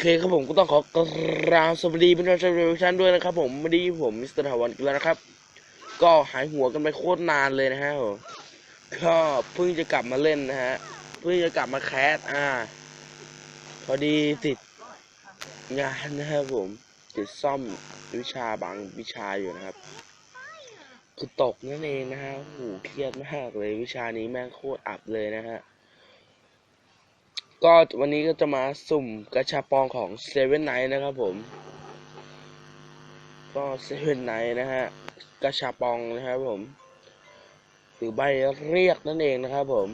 เคครับผมก็ต้องขอกราบสวัสดีเพื่อนๆชาวทุกท่านด้วยนะครับ ผมวันนี้ผมมิสเตอร์ถาวันกันแล้วนะครับ ก็หายหัวกันไปโคตรนานเลยนะฮะก็เพิ่งจะกลับมาเล่นนะฮะเพิ่งจะกลับมาแคสอ่า พอดีติดงานนะครับผมติดซ่อมวิชาบางวิชาอยู่นะครับ คือตกนั่นเองนะฮะโอ้โหเครียดมากเลยวิชานี้แม่งโคตรอับเลยนะฮะ ก็วันนี้ก็จะมาสุ่มกระชาปองของเซเว่นไนท์นะครับผม ก็เซเว่นไนท์นะฮะกระชาปองนะครับผม หรือใบเรียกนั่นเองนะครับผม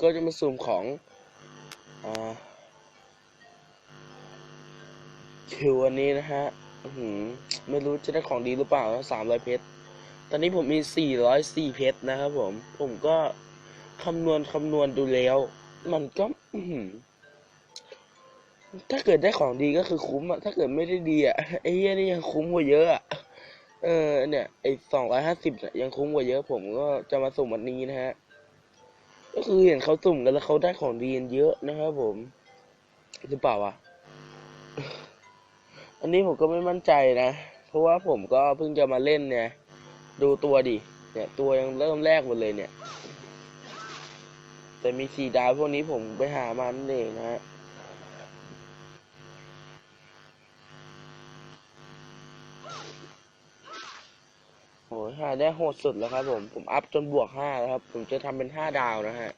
ก็จะมาสุ่มของอคิวอันนี้นะฮะไม่รู้จะได้ของดีหรือเปล่าสามร้อยเพชร ตอนนี้ผมมีสี่ร้อยสี่เพชรนะครับผม ผมก็คำนวณคำนวณดูแล้ว มันก็ถ้าเกิดได้ของดีก็คือคุ้มอะถ้าเกิดไม่ได้ดีอะไอ้เหี้ยนี่ยังคุ้มกว่าเยอะอะเออ เนี่ยไอ้สองร้อยห้าสิบยังคุ้มกว่าเยอะ ผมก็จะมาสุ่มวันนี้นะฮะ ก็คือเห็นเขาสุ่มกันแล้วเขาได้ของดีกันเยอะนะครับผมหรือเปล่าวะอันนี้ผมก็ไม่มั่นใจนะ เพราะว่าผมก็เพิ่งจะมาเล่นเนี่ย ดูตัวดิเนี่ย ตัวยังเริ่มแรกหมดเลยเนี่ย แต่มีสีดาวพวกนี้ผมไปหามานั่นเองนะฮะโอ้ยหาได้โหดสุดแล้วครับผม ผมอัพจนบวกห้าแล้วครับ ผมจะทำเป็นห้าดาวนะฮะ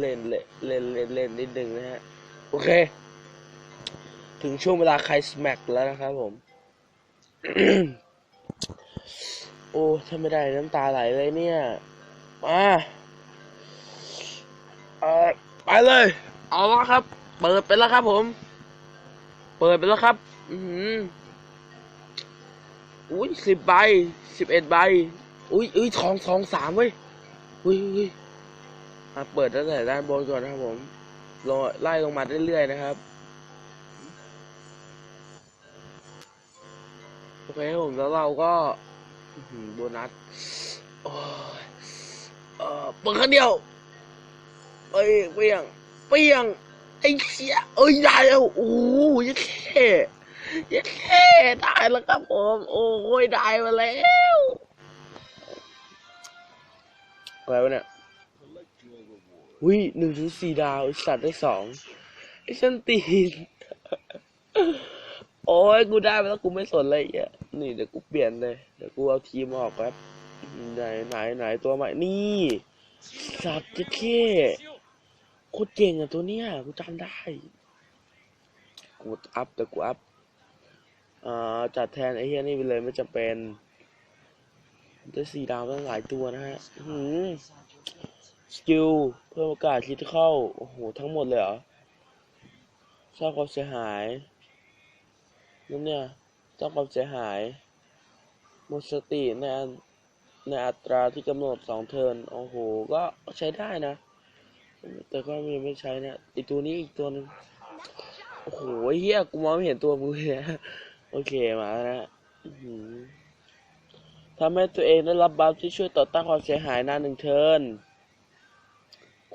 เล่นเล่นเล่นเล่นนิดนึงนะฮะ โอเค ถึงช่วงเวลาใครสมัคแล้วนะครับผม โอ้ถ้าไม่ได้น้ำตาไหลเลยเนี่ย มาเออไปเลย เอาละครับ เปิดไปแล้วครับผม เปิดไปแล้วครับ อือหืออุ้ยสิบใบสิบเอ็ดใบ อุ้ยอุ้ยทองทองสามเว้ยอุ้ยอุ้ย อะเปิดตั้งแต่ด้านบนก่อนนะครับผมลงไล่ลงมาเรื่อยๆนะครับ โอเคครับผมแล้วเราก็โบนัสโอ้ยเออเปิดครั้งเดียวเอ้ยเปี้ยงเปี้ยงไอ้เชี่ยเอ้ยได้แล้วโอ้โหยัดแค่ยัดแค่ได้แล้วครับผมโอ้ยได้มาแล้วอะไรวะเนี่ย วิหนึ่งถึงสี่ดาวสัตว์ได้สองไอ้ฉันตีน โอ้ยกูได้ไปแล้วกูไม่สนเลยอะนี่เดี๋ยวกูเปลี่ยนเลย เดี๋ยวกูเอาทีมออกแป๊บไหนไหนไหนตัวใหม่นี่สัตว์จะเข้โคตรเก่งอะตัวเนี้ยกูจำได้ กูอัพแต่กูอัพอ่าจัดแทนไอ้เฮียนี่ไปเลยไม่จำเป็นได้สี่ดาวตั้งหลายตัวนะฮะหือ สกิลเพิ่มโอกาสคิดเข้า โอ้โห ทั้งหมดเลยเหรอสร้างความเสียหายนั่นเนี่ยสร้างความเสียหายหมดสติในในอัตราที่กำหนดสองเทิร์นโอ้โห ก็ใช้ได้นะ แต่ก็มีไม่ใช้นะอีกตัวนี้อีกตัวนึงโอ้โหเฮียกูมองไม่เห็นตัวมึงเลยนะโอเคมาแล้วนะทำให้ตัวเองได้รับบัฟที่ช่วยต่อต้านความเสียหายนานหนึ่งเทิร์น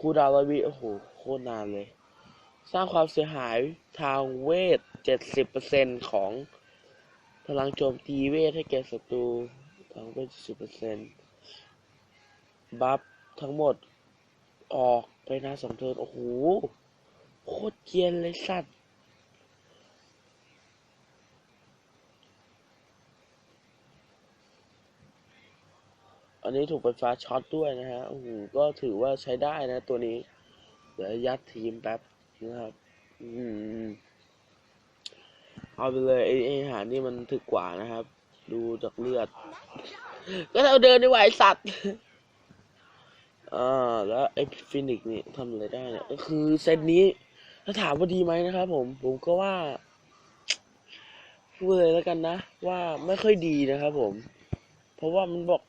คูดาวร้อยวิโอ้โหโคตรนานเลย สร้างความเสียหายทางเวท 70%ของพลังโจมตีเวทให้แก่ศัตรูทางเวท 70%บัฟทั้งหมดออกไปนะสองเทิร์นโอ้โห โคตรเกียนเลยสัตว์ อันนี้ถูกไฟฟ้าช็อตด้วยนะฮะโอ้โหก็ถือว่าใช้ได้นะ ตัวนี้ เดี๋ยวยัดทีมแป๊บนะครับ อืมเอาไปเลยไอ้ไอ้อาหารนี่มันถึกกว่านะครับ ดูจากเลือด ก็เราเดินได้ไหวสัตว์อ่าแล้วไอ้ฟินิกนี่ทำอะไรได้เนี่ยก็คือเซตนี้ ถ้าถามว่าดีไหมนะครับผม ผมก็ว่าพูดเลยแล้วกันนะ ว่าไม่ค่อยดีนะครับผม เพราะว่ามันบอก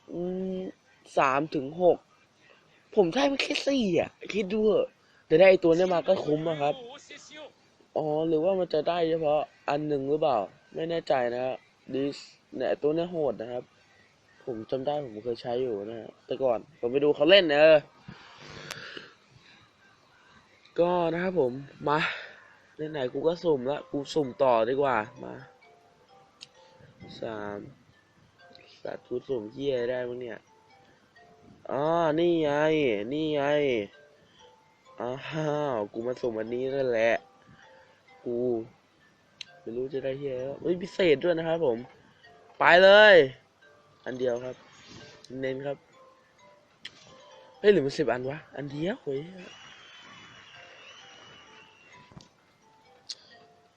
สามถึงหกผมได้มาแค่สี่อะ คิดดูเถอะแต่ได้ไอตัวเนี้ยมาก็คุ้มอะครับ อ๋อ หรือว่ามันจะได้เฉพาะอันหนึ่งหรือเปล่า ไม่แน่ใจนะฮะดิสเนี่ยตัวเนี้ยโหดนะครับ ผมจำได้ผมเคยใช้อยู่นะฮะแต่ก่อนผมไปดูเขาเล่นเออ ก็นะครับผม มาไหนๆกูก็สุ่มละ กูสุ่มต่อดีกว่า มาสาม สัตว์กูสุ่มเหี้ยได้มั้งเนี่ยอ๋อนี่ไง นี่ไง อ้าว กูมาสุ่มอันนี้นั่นแหละ กู ไม่รู้จะได้เฮียแล้วเฮ้ยพิเศษด้วยนะครับผม ไปเลย อันเดียวครับ เน้นครับ เฮ้ยหรือมันสิบอันวะ อันเดียวเฮ้ย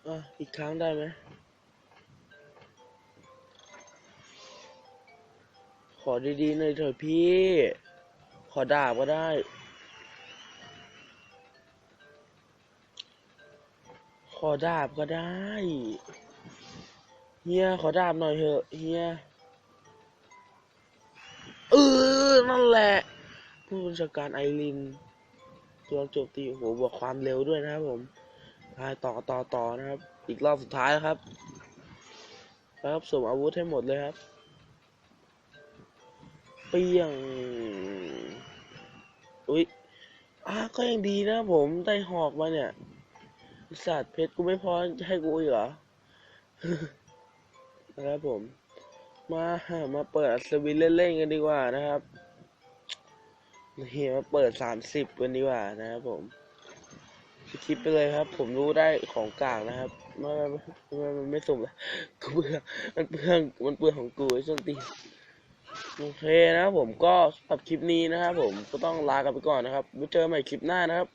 อะอีกครั้งได้ไหม ขอดีๆหน่อยเถอะพี่ ขอดาบก็ได้ ขอดาบก็ได้ เฮียขอดาบหน่อยเถอะเฮียเออนั่นแหละ ผู้บัญชาการไอรินตัวโจมตีโหบวกความเร็วด้วยนะครับผมไปต่อต่อต่อนะครับ อีกรอบสุดท้ายแล้วครับ ครับสวมอาวุธให้หมดเลยครับ เปียง อุ้ยอะก็ยังดีนะผมได้หอกมาเนี่ยสัตว์เพชรกูไม่พอให้กูอีกเหรอนะครับผม มามาเปิดอัศวินเล่นๆกันดีกว่านะครับนี่มาเปิดสามสิบกันดีกว่านะครับผมคลิปไปเลยครับ ผมรู้ได้ของกลางนะครับไม่ไม่ไม่ไม่ไม่สุ่มละกูเบื่อมันเปลืองมันเปลืองของกูไอ้ส้นตีน โอเคนะครับผมก็สำหรับคลิปนี้นะครับผมก็ต้องลากันไปก่อนนะครับไว้เจอใหม่คลิปหน้านะครับ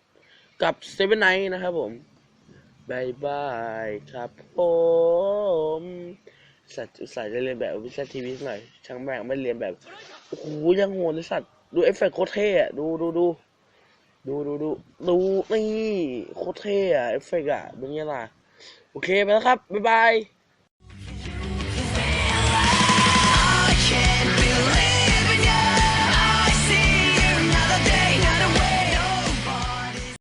กับเซเว่นไนนะครับผมบายบายครับผมสัตว์อุตส่าห์จะเรียนแบบวิชาทีวีหน่อยช่างแม่งไม่เรียนแบบโอ้โหยังโหดเลยสัตว์ดูเอฟเฟกต์โคตรเท่อะดูดูดูดูดูดูดูนี่โคตรเท่อะเอฟเฟกต์อะเป็นไงล่ะโอเคไปแล้วครับบ๊ายบาย